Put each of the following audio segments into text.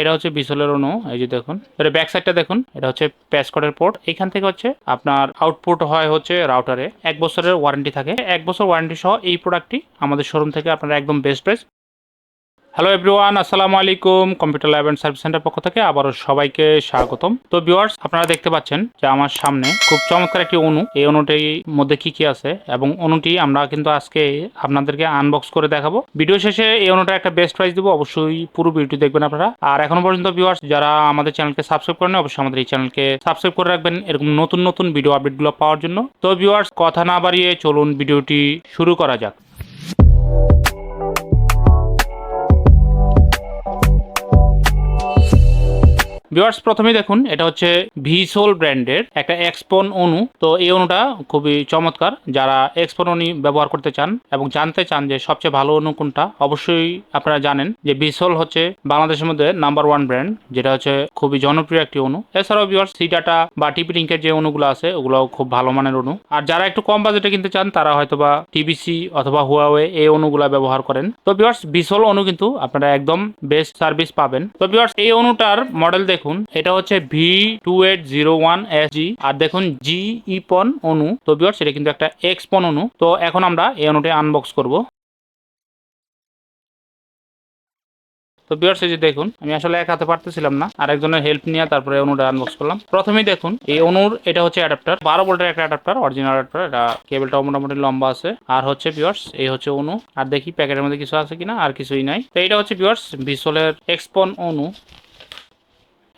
এটা হচ্ছে বিসলের অনু, এই যে দেখুন। এটা ব্যাক সাইডটা দেখুন, এটা হচ্ছে প্যাসকটের পোর্ট এখান থেকে হচ্ছে আপনার আউটপুট হয় হচ্ছে রাউটারে এক বছরের ওয়ারেন্টি থাকে। এক বছর ওয়ারেন্টি সহ এই প্রোডাক্টটি আমাদের শোরুম থেকে আপনারা একদম বেস্ট প্রাইস হ্যালো এভরিওয়ান আসসালামু আলাইকুম computer lab and service centre পক্ষ থেকে আবারও সবাইকে স্বাগতম। তো ভিউয়ার্স আপনারা দেখতে পাচ্ছেন যে আমার সামনে খুব চমৎকার একটি অনু এই অনুটির মধ্যে কি কি আছে এবং অনুটি আমরা কিন্তু আজকে আপনাদেরকে আনবক্স করে দেখাবো। ভিডিও শেষে এই অনুটা একটা বেস্ট প্রাইস দেবো, অবশ্যই পুরো ভিডিও দেখবেন আপনারা। আর এখনও পর্যন্ত ভিউয়ার্স যারা আমাদের চ্যানেলকে সাবস্ক্রাইব করেন অবশ্যই আমাদের এই চ্যানেলকে সাবস্ক্রাইব করে রাখবেন এরকম নতুন নতুন ভিডিও আপডেটগুলো পাওয়ার জন্য। তো ভিউয়ার্স কথা না বাড়িয়ে চলুন ভিডিওটি শুরু করা যাক। ভিউয়ার্স প্রথমেই দেখুন, এটা হচ্ছে ভিসোল ব্র্যান্ডের একটা এক্সপন অনু তো এই অনুটা খুবই চমৎকার। যারা এক্সপন অনু ব্যবহার করতে চান এবং জানতে চান যে সবচেয়ে ভালো অনু কোনটা, অবশ্যই আপনারা জানেন যে ভিসোল হচ্ছে বাংলাদেশের মধ্যে নাম্বার ওয়ান ব্র্যান্ড যেটা হচ্ছে খুবই জনপ্রিয় একটি অনু এছাড়াও ভিউয়ার্স সি ডাটা বা টিপি টিঙ্কের যে অনুগুলো আছে ওগুলো খুব ভালো মানের অনু আর যারা একটু কম বাজেটে কিনতে চান, তারা হয়তোবা টিবিসি অথবা হুয়াওয়ে এই অনুগুলা ব্যবহার করেন। তো ভিউয়ার্স ভিসোল অনু কিন্তু আপনারা একদম বেস্ট সার্ভিস পাবেন। তো ভিউয়ার্স এই অনুটার মডেল দেখুন, এটা হচ্ছে V two eight zero one S G আর দেখুন জি ইপন অনু তো ভিউয়ার্স সেটা কিন্তু একটা এক্সপন অনু তো এখন আমরা এই অনুটি আনবক্স করব। তো বিয়ার্স এই যে দেখুন, আমি আসলে এক হাতে পারতেছিলাম না, আরেকজনের হেল্প নিয়ে তারপরে অনুটা আনবক্স করলাম। প্রথমেই দেখুন, এই অনুর এটা হচ্ছে অ্যাডাপ্টার বারো ভোল্টের একটা অ্যাডাপ্টার অরিজিনাল অ্যাডাপ্টার এটা কেবলটাও মোটামুটি লম্বা আছে। আর হচ্ছে বিয়ার্স এই হচ্ছে অনু আর দেখি প্যাকেটের মধ্যে কিছু আছে কিনা, আর কিছুই নাই। তো এটা হচ্ছে বিয়ার্স বিসলের এক্সপন অনু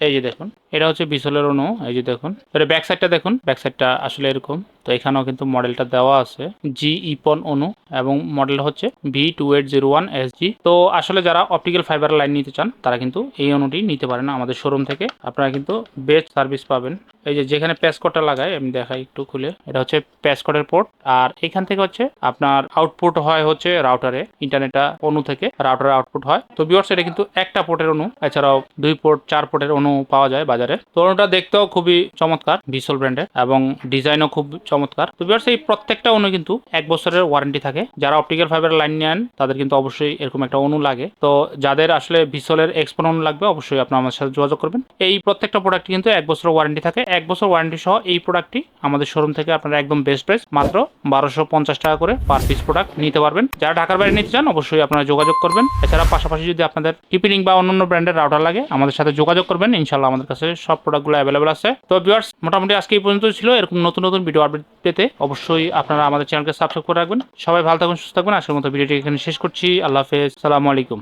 এই যে দেখুন, এটা হচ্ছে বিসলের অনু এই যে দেখুন। এটা ব্যাক সাইডটা দেখুন ব্যাক সাইডটা আসলে এরকম। তো এখানেও কিন্তু মডেলটা দেওয়া আছে জি ইপন অনু এবং মডেল হচ্ছে V two eight zero one S G. তো আসলে যারা অপটিক্যাল ফাইবার লাইন নিতে চান, তারা কিন্তু এই অনুটি নিতে পারেন আমাদের শোরুম থেকে। আপনারা কিন্তু বেস্ট সার্ভিস পাবেন। এই যে যেখানে প্যাসকোডটা লাগায় আমি দেখাই একটু খুলে। এটা হচ্ছে প্যাসকোডের পোর্ট। আর এখান থেকে হচ্ছে আপনার আউটপুট হয় হচ্ছে রাউটারে, ইন্টারনেটটা অনু থেকে রাউটারে আউটপুট হয়। তো বিয়ার্স এটা কিন্তু একটা পোর্টের অনু, এছাড়াও দুই পোর্ট, চার পোর্টের অনু পাওয়া যায় বাজারে। তো অনুটা দেখতেও খুবই চমৎকার ভিসল ব্র্যান্ডের এবং ডিজাইনও খুব চমৎকার। তো বিয়ার্স এই প্রত্যেকটা অনু কিন্তু এক বছরের ওয়ারেন্টি থাকে। যারা অপটিক্যাল ফাইবার লাইন নেন, তাদের কিন্তু অবশ্যই এরকম একটা অনু লাগে। তো যাদের আসলে ভিসলের এক্সপোন অনু লাগবে, অবশ্যই আপনার আমার সাথে যোগাযোগ করবেন। এই প্রত্যেকটা প্রোডাক্ট কিন্তু এক বছর ওয়ারেন্টি থাকে। এক বছর ওয়ারেন্টি সহ এই প্রোডাক্টটি আমাদের শোরুম থেকে আপনারা একদম বেস্ট প্রাইস মাত্র বারোশো পঞ্চাশ টাকা করে পার পিস প্রোডাক্ট নিতে পারবেন। যারা ঢাকার বাইরে নিতে চান, অবশ্যই আপনারা যোগাযোগ করবেন। এছাড়া পাশাপাশি যদি আপনাদের টিপিনিং বা অন্যান্য ব্র্যান্ডের রাউটার লাগে, আমাদের সাথে যোগাযোগ করবেন। ইনশাল্লাহ আমাদের কাছে সব প্রোডাক্টগুলো অ্যাভেলেবল আছে। তো ভিউয়ার্স মোটামুটি আজকে এই পর্যন্ত ছিল। এরকম নতুন নতুন ভিডিও আপডেট পেতে অবশ্যই আপনারা আমাদের চ্যানেলকে সাবস্ক্রাইব করে রাখবেন। সবাই ভালো থাকুন, সুস্থ থাকবেন আজকের মতো ভিডিওটি এখানে শেষ করছি। আল্লাহ হাফেজ। সালামু আলাইকুম।